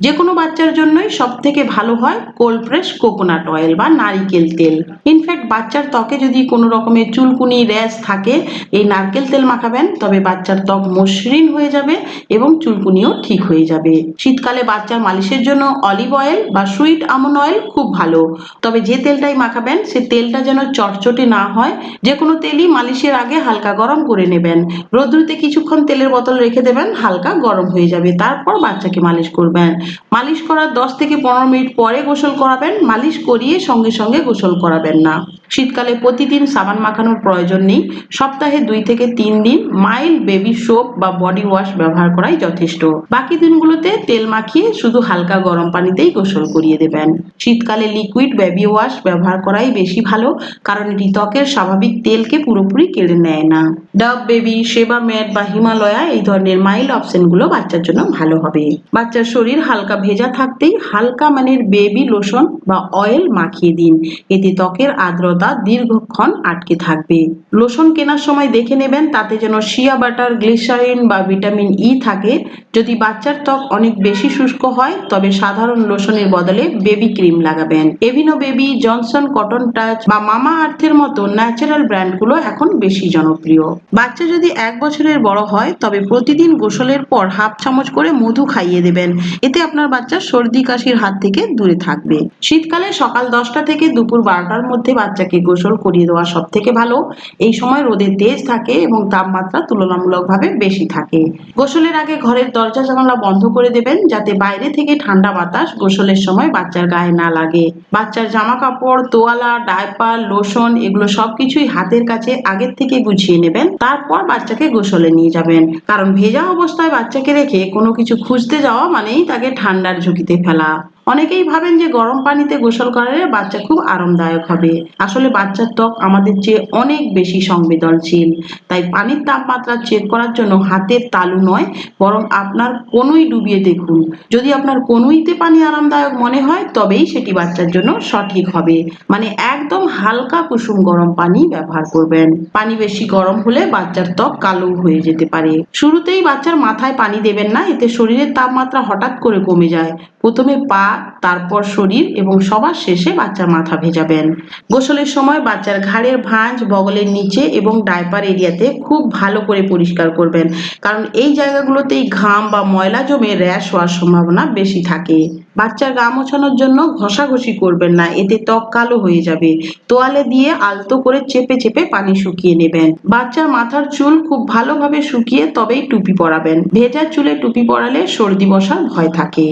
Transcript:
যে কোনো বাচ্চার জন্যই সব থেকে ভালো হয় কোল্ড প্রেস কোকোনাট অয়েল বা নারিকেল তেল। ইনফ্যাক্ট বাচ্চার ত্বকে যদি কোনো রকমের চুলকুনি, র্যাশ থাকে, এই নারকেল তেল মাখাবেন, তবে বাচ্চার ত্বক মসৃণ হয়ে যাবে এবং চুলকুনিও ঠিক হয়ে যাবে। শীতকালে বাচ্চার মালিশের জন্য অলিভ অয়েল বা সুইট আমন অয়েল খুব ভালো। তবে যে তেলটাই মাখাবেন, সে তেলটা যেন চটচটে না হয় যে কোনো তেলই মালিশের আগে হালকা গরম করে নেবেন। রোদ্রুতে কিছুক্ষণ তেলের বোতল রেখে দেবেন, হালকা গরম হয়ে যাবে, তারপর বাচ্চাকে মালিশ করবেন। মালিশ করার দশ থেকে পনেরো মিনিট পরে গোসল করাবেন, মালিশ করিয়ে সঙ্গে সঙ্গে গোসল করাবেন না। শীতকালে প্রতিদিন সাবান মাখানোর প্রয়োজন নেই। সপ্তাহে দুই থেকে তিন দিন মাইল্ড বেবি সোপ বা বডি ওয়াশ ব্যবহার করাই যথেষ্ট। বাকি দিনগুলোতে তেল মাখিয়ে শুধু হালকা গরম পানিতেই গোসল করিয়ে দেবেন। শীতকালে লিকুইড বেবি ওয়াশ ব্যবহার করাই বেশি ভালো, কারণ এটি ত্বকের স্বাভাবিক তেলকে পুরোপুরি কেড়ে নেয় না। ডাব বেবি, সেবা ম্যাট বা হিমালয়া এই ধরনের মাইল্ড অপশনগুলো বাচ্চার জন্য ভালো হবে। বাচ্চার শরীর হালকা ভেজা থাকতেই হালকা মানের বেবি লোশন বা অয়েল মাখিয়ে দিন। এতে ত্বকের আর্দ্রতা দীর্ঘক্ষণ আটকে থাকবে। লোশন কেনার সময় দেখে নেবেন তাতে যেন শিয়া বাটার, গ্লিসারিন বা ভিটামিন ই থাকে। যদি বাচ্চার ত্বক অনেক বেশি শুষ্ক হয়, তবে সাধারণ লোশনের বদলে বেবি ক্রিম লাগাবেন। Aveeno baby, Johnson cotton touch বা মামা আর্থের মতো ন্যাচারাল ব্র্যান্ডগুলো এখন বেশি জনপ্রিয়। বাচ্চা যদি এক বছরের বড় হয়, তবে প্রতিদিন গোসলের পর হাফ চামচ করে মধু খাইয়ে দেবেন। এতে আপনার বাচ্চা সর্দি কাশির হাত থেকে দূরে থাকবে। শীতকালে সকাল দশটা থেকে দুপুর বারোটার মধ্যে বাচ্চাকে গোসল করিয়ে দেওয়া সব থেকে ভালো। এই সময় রোদের তেজ থাকে এবং তাপমাত্রা তুলনামূলকভাবে বেশি থাকে। গোসলের আগে ঘরের দরজা জানালা বন্ধ করে দেবেন যাতে বাইরে থেকে ঠান্ডা বাতাস গোসলের সময় বাচ্চার গায়ে না লাগে। বাচ্চার জামা কাপড় তোয়ালা, ডায়পার, লোশন এগুলো সবকিছুই হাতের কাছে আগের থেকে গুছিয়ে নেবেন। তারপর বাচ্চাকে গোসলে নিয়ে যাবেন। কারণ ভেজা অবস্থায় বাচ্চাকে রেখে কোনো কিছু খুঁজতে যাওয়া মানেই তাকে ঠান্ডার ঝুঁকিতে ফেলা অনেকেই ভাবেন যে গরম পানিতে গোসল করালে বাচ্চা খুব আরামদায়ক হবে। আসলে বাচ্চার ত্বক আমাদের চেয়ে অনেক বেশি সংবেদনশীল। তাই পানির তাপমাত্রা চেক করার জন্য হাতের তালু নয়, বরং আপনার কোনোই ডুবিয়ে দেখুন। যদি আপনার কোনোইতে পানি আরামদায়ক মনে হয়, তবেই সেটি বাচ্চার জন্য সঠিক হবে। মানে একদম হালকা কুসুম গরম পানি ব্যবহার করবেন। পানি বেশি গরম হলে বাচ্চার ত্বক কালো হয়ে যেতে পারে। শুরুতেই বাচ্চার মাথায় পানি দেবেন না, এতে শরীরের তাপমাত্রা হঠাৎ করে কমে যায়। প্রথমে পা তারপর শরীর এবং সবার শেষে বাচ্চার মাথা ভেজাবেন। গোসলের সময় বাচ্চার ঘাড়ের ভাঁজ বগলের নিচে এবং ডাইপার এরিয়াতে খুব ভালো করে পরিষ্কার করবেন। কারণ এই জায়গাগুলোতেই ঘাম বা ময়লা জমে র্যাশ হওয়ার সম্ভাবনা বেশি থাকে। বাচ্চার গা মোছানোর জন্য ঘষাঘষি করবেন না, এতে ত্বক কালো হয়ে যাবে। তোয়ালে দিয়ে আলতো করে চেপে চেপে পানি শুকিয়ে নেবেন। বাচ্চার মাথার চুল খুব ভালোভাবে শুকিয়ে তবেই টুপি পরাবেন। ভেজা চুলে টুপি পরালে সর্দি বসার ভয় থাকে।